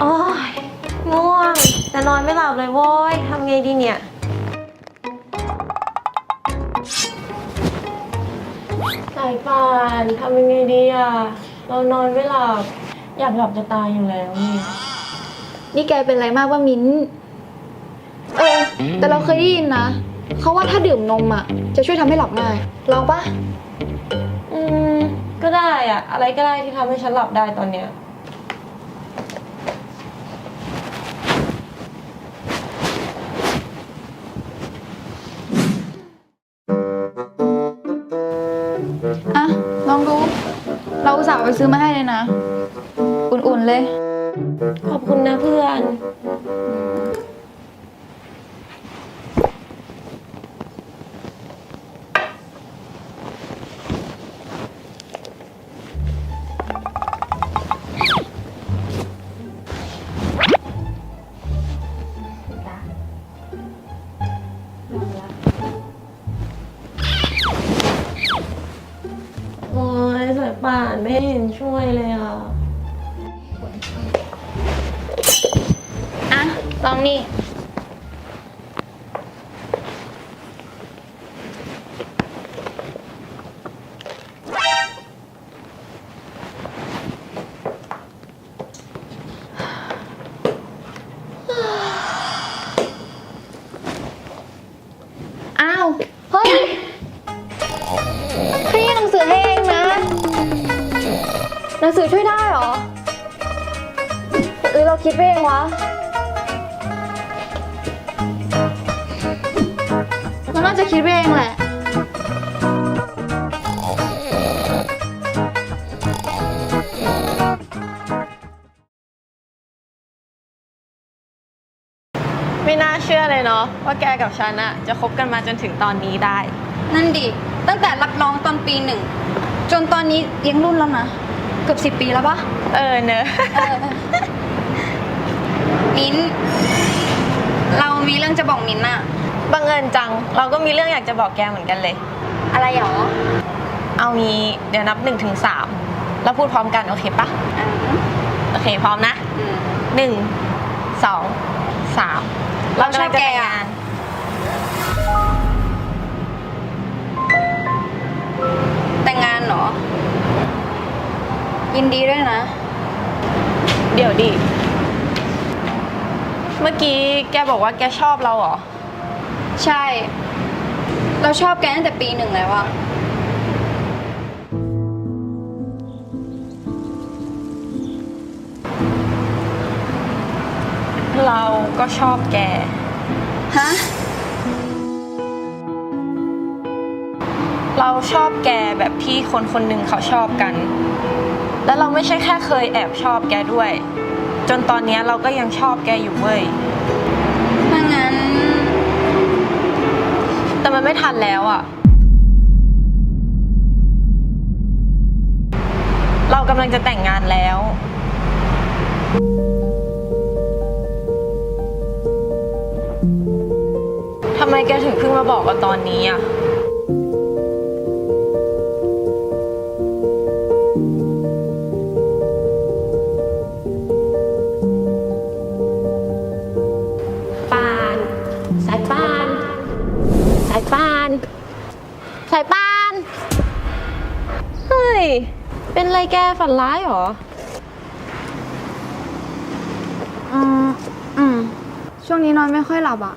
โอ้ยง่วง แต่นอนไม่หลับเลยโว้ยทำไงดีเนี่ย สายป่านทำยังไงดีอะ เรานอนไม่หลับ อยากหลับจะตายอยู่แล้วนี่นี่แกเป็นอะไรมากว่ามิ้น เออ แต่เราเคยได้ยินนะ เขาว่าถ้าดื่มนมอะ จะช่วยทำให้หลับง่าย ลองปะอืม ก็ได้อะอะไรก็ได้ที่ทำให้ฉันหลับได้ตอนเนี้ย อะ ลองดู เราอุตส่าห์ไปซื้อมาให้เลยนะ อุ่นๆเลย ขอบคุณนะเพื่อน ป่านไม่เห็นช่วยเลยอะ อะ ลองนี่ อ้าว เฮ้ย นังสือช่วยได้เหรอ หรือเราคิดไปเองวะ เราน่าจะคิดไปเองแหละ ไม่น่าเชื่อเลยเนาะว่าแกกับฉันอะจะคบกันมาจนถึงตอนนี้ได้ นั่นดิ ตั้งแต่รับน้องตอนปีหนึ่ง จนตอนนี้เลี้ยงรุ่นแล้วนะเกือบสิบปีแล้วปะเออเนอะเออมิ้นเรามีเรื่องจะบอกมิ้นอะบังเอิญจัง เราก็มีเรื่องอยากจะบอกแกเหมือนกันเลย อะไรหรอ เอางี้เดี๋ยวนับหนึ่งถึงสามแล้วพูดพร้อมกันโอเคปะอ่าโอเคพร้อมนะอืม หนึ่งสองสามเราชอบกำลังจะแกแต่งอะงานแต่งงานเหรอ ยินดีด้วยนะ เดี๋ยวดิ เมื่อกี้แกบอกว่าแกชอบเราเหรอ ใช่ เราชอบแกตั้งแต่ปีหนึ่งแล้วอะเราก็ชอบแก ฮะ เราชอบแกแบบที่คนคนหนึ่งเขาชอบกัน แล้วเราไม่ใช่แค่เคยแอบชอบแกด้วย จนตอนเนี้ยเราก็ยังชอบแกอยู่เว้ย ถ้างั้น แต่มันไม่ทันแล้วอะเรากำลังจะแต่งงานแล้ว ทำไมแกถึงเพิ่งมาบอกกันตอนนี้อะ ย เป็นไรแกฝันร้ายเหรอ อืมอืม ช่วงนี้นอนไม่ค่อยหลับอะ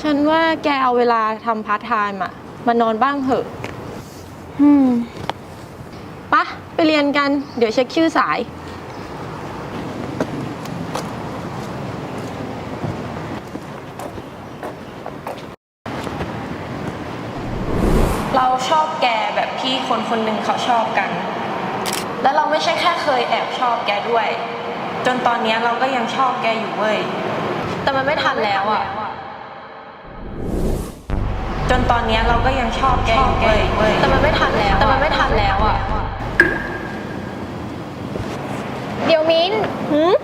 ฉันว่าแกเอาเวลาทำพาร์ทไทม์อะมานอนบ้างเถอะอืม ปะไปเรียนกัน เดี๋ยวเช็คชื่อสาย เราชอบแกแบบที่คนคนหนึ่งเขาชอบกัน แล้วเราไม่ใช่แค่เคยแอบชอบแกด้วย จนตอนเนี้ยเราก็ยังชอบแกอยู่เว้ย แต่มันไม่ทันแล้วอะจนตอนเนี้ยเราก็ยังชอบแกอยู่เว้ย แต่มันไม่ทันแล้ว แต่มันไม่ทันแล้วอะเดี๋ยวมิ้นหืม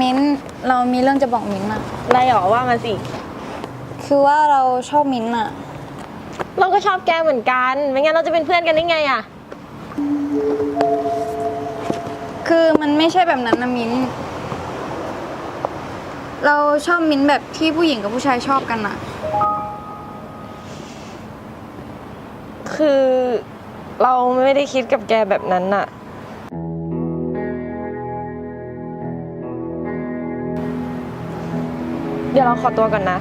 มิ้น เรามีเรื่องจะบอกมิ้นอะอะไรหรอว่ามาสิ คือว่าเราชอบมิ้นอะเราก็ชอบแกเหมือนกัน ไม่งั้นเราจะเป็นเพื่อนกันได้ไงอะคือมันไม่ใช่แบบนั้นนะมิ้นเราชอบมิ้นแบบที่ผู้หญิงกับผู้ชายชอบกันอะคือเราไม่ได้คิดกับแกแบบนั้นน่ะ เดี๋ยวเราขอตัวก่อนนะ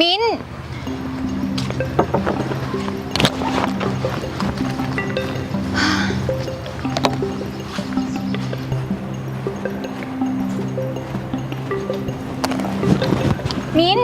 มิ้น มิ้น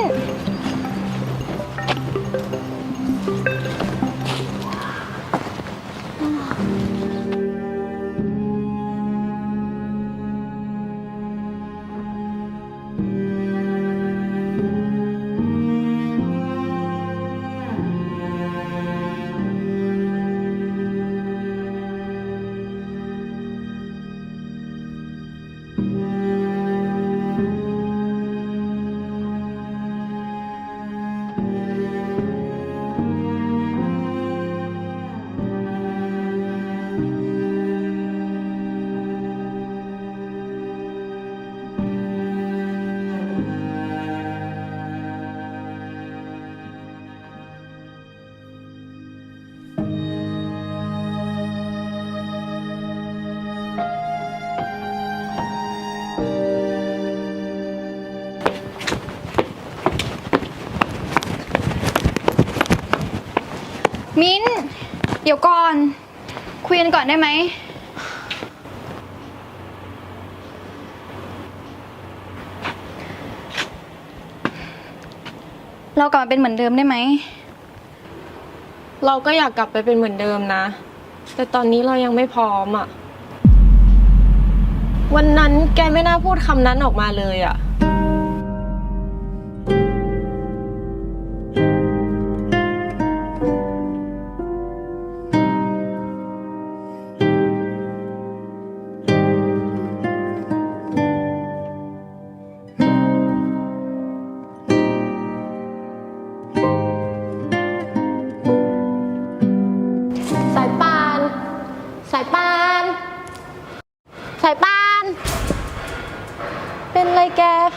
มิ้น เดี๋ยวก่อน คุยกันก่อนได้ไหม เรากลับมาเป็นเหมือนเดิมได้ไหม เราก็อยากกลับไปเป็นเหมือนเดิมนะ แต่ตอนนี้เรายังไม่พร้อมอะวันนั้นแกไม่น่าพูดคำนั้นออกมาเลยอะ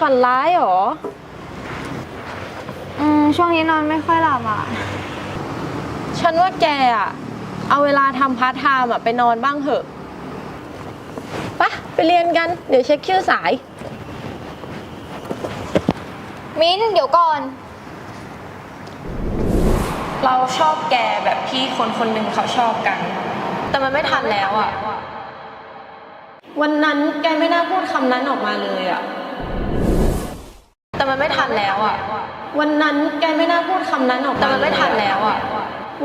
ฝันร้ายเหรอ อืม ช่วงนี้นอนไม่ค่อยหลับอะ ฉันว่าแกอะเอาเวลาทำพาร์ทไทม์อะไปนอนบ้างเถอะปะไปเรียนกัน เดี๋ยวเช็คชื่อสาย มิ้นเดี๋ยวก่อน เราชอบแกแบบที่คนคนหนึ่งเขาชอบกัน แต่มันไม่ทันแล้วอะวันนั้นแกไม่น่าพูดคำนั้นออกมาเลยอะ แต่มันไม่ทันแล้วอะวันนั้นแกไม่น่าพูดคำนั้นออกมาแต่มันไม่ทันแล้วอะ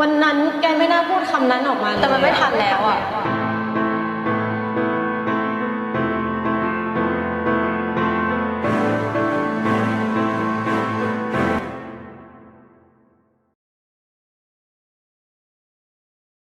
วันนั้นแกไม่น่าพูดคำนั้นออกมาแต่มันไม่ทันแล้วอะ